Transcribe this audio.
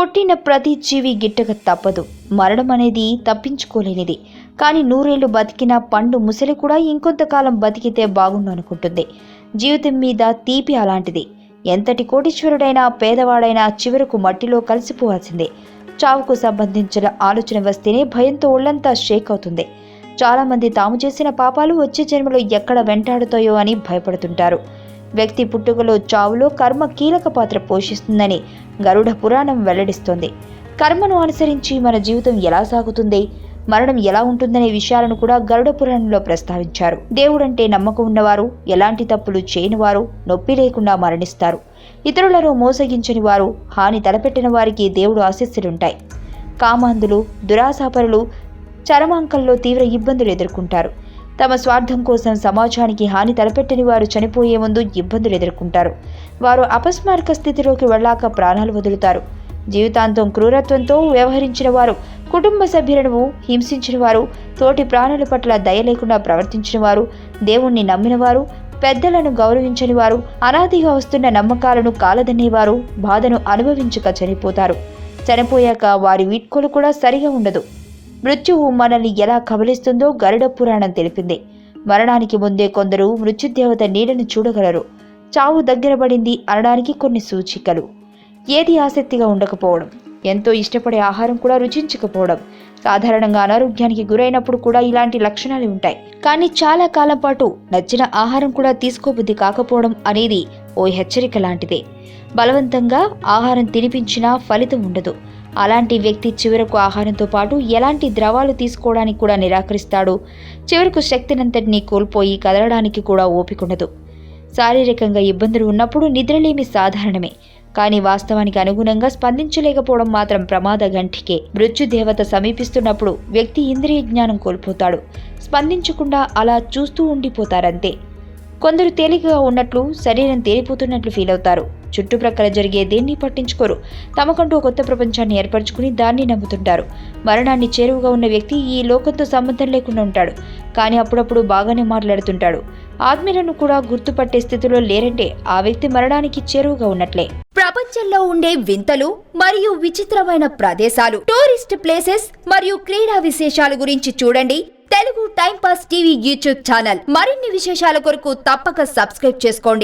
పుట్టిన ప్రతి జీవి గిట్టక తప్పదు. మరణం అనేది తప్పించుకోలేనిది. కానీ నూరేళ్ళు బతికిన పండు ముసలి కూడా ఇంకొంతకాలం బతికితే బాగుండు అనుకుంటుంది జీవితం మీద తీపి అలాంటిది. ఎంతటి కోటీశ్వరుడైనా పేదవాడైనా చివరకు మట్టిలో కలిసిపోవాల్సిందే. చావుకు సంబంధించిన ఆలోచన వస్తేనే భయంతో ఒళ్ళంతా షేక్ అవుతుంది. చాలామంది తాము చేసిన పాపాలు వచ్చే జన్మలో ఎక్కడ వెంటాడుతాయో అని భయపడుతుంటారు. వ్యక్తి పుట్టుకలో చావులో కర్మ కీలక పాత్ర పోషిస్తుందని గరుడ పురాణం వెల్లడిస్తోంది. కర్మను అనుసరించి మన జీవితం ఎలా సాగుతుంది? మరణం ఎలా ఉంటుందనే విషయాలను కూడా గరుడ పురాణంలో ప్రస్తావించారు. దేవుడంటే నమ్మకం ఉన్నవారు ఎలాంటి తప్పులు చేయని వారు నొప్పి లేకుండా మరణిస్తారు. ఇతరులను మోసగించని వారు హాని తలపెట్టిన వారికి దేవుడు ఆశస్సులుంటాయి. కామాంధులు దురాశాపరులు చరమాంకంలో తీవ్ర ఇబ్బందులు ఎదుర్కొంటారు. తమ స్వార్థం కోసం సమాజానికి హాని తలపెట్టని వారు చనిపోయే ముందు ఇబ్బందులు ఎదుర్కొంటారు. వారు అపస్మారక స్థితిలోకి వెళ్ళాక ప్రాణాలు వదులుతారు. జీవితాంతం క్రూరత్వంతో వ్యవహరించిన వారు కుటుంబ సభ్యులను హింసించిన వారు తోటి ప్రాణుల పట్ల దయ లేకుండా ప్రవర్తించిన వారు దేవుణ్ణి నమ్మిన వారు పెద్దలను గౌరవించని వారు అనాదిగా వస్తున్న నమ్మకాలను కాలదన్నేవారు బాధను అనుభవించక చనిపోతారు. చనిపోయాక వారి వీడ్కోలు కూడా సరిగా ఉండదు. మృత్యువు మనల్ని ఎలా కబలిస్తుందో గరుడ పురాణం తెలిపింది. మరణానికి ముందే కొందరు మృత్యుదేవత నీడను చూడగలరు. చావు దగ్గర పడింది అనడానికి కొన్ని సూచికలు. ఏది ఆసక్తిగా ఉండకపోవడం ఎంతో ఇష్టపడే ఆహారం కూడా రుచించకపోవడం సాధారణంగా అనారోగ్యానికి గురైనప్పుడు కూడా ఇలాంటి లక్షణాలు ఉంటాయి. కానీ చాలా కాలం పాటు నచ్చిన ఆహారం కూడా తీసుకోబుద్ధి కాకపోవడం అనేది ఓ హెచ్చరిక లాంటిదే. బలవంతంగా ఆహారం తినిపించినా ఫలితం ఉండదు. అలాంటి వ్యక్తి చివరకు ఆహారంతో పాటు ఎలాంటి ద్రవాలు తీసుకోవడానికి కూడా నిరాకరిస్తాడు. చివరకు శక్తినంతటినీ కోల్పోయి కదలడానికి కూడా ఓపికండదు. శారీరకంగా ఇబ్బందులు ఉన్నప్పుడు నిద్రలేమి సాధారణమే. కానీ వాస్తవానికి అనుగుణంగా స్పందించలేకపోవడం మాత్రం ప్రమాద గంటికే మృత్యుదేవత సమీపిస్తున్నప్పుడు వ్యక్తి ఇంద్రియ జ్ఞానం కోల్పోతాడు. స్పందించకుండా అలా చూస్తూ ఉండిపోతారంతే. కొందరు తేలికగా ఉన్నట్లు శరీరం తేలిపోతున్నట్లు ఫీల్ అవుతారు చుట్టుప్రక్కల జరిగే దేన్ని పట్టించుకోరు. తమకంటూ కొత్త ప్రపంచాన్ని ఏర్పరచుకుని దాన్ని నమ్ముతుంటారు. మరణాన్ని చేరువుగా ఉన్న వ్యక్తి ఈ లోకంతో సంబంధం లేకుండా ఉంటాడు. కానీ అప్పుడప్పుడు బాగానే మాట్లాడుతుంటాడు. ఆత్మీయులను కూడా గుర్తుపట్టే స్థితిలో లేరంటే ఆ వ్యక్తి మరణానికి చేరువుగా ఉన్నట్లే. ప్రపంచంలో ఉండే వింతలు మరియు విచిత్రమైన ప్రదేశాలు టూరిస్ట్ ప్లేసెస్ మరియు క్రీడా విశేషాల గురించి చూడండి. Telugu time pass TV YouTube channel. మరిన్ని విశేషాల కొరకు తప్పక సబ్స్క్రైబ్ చేసుకోండి.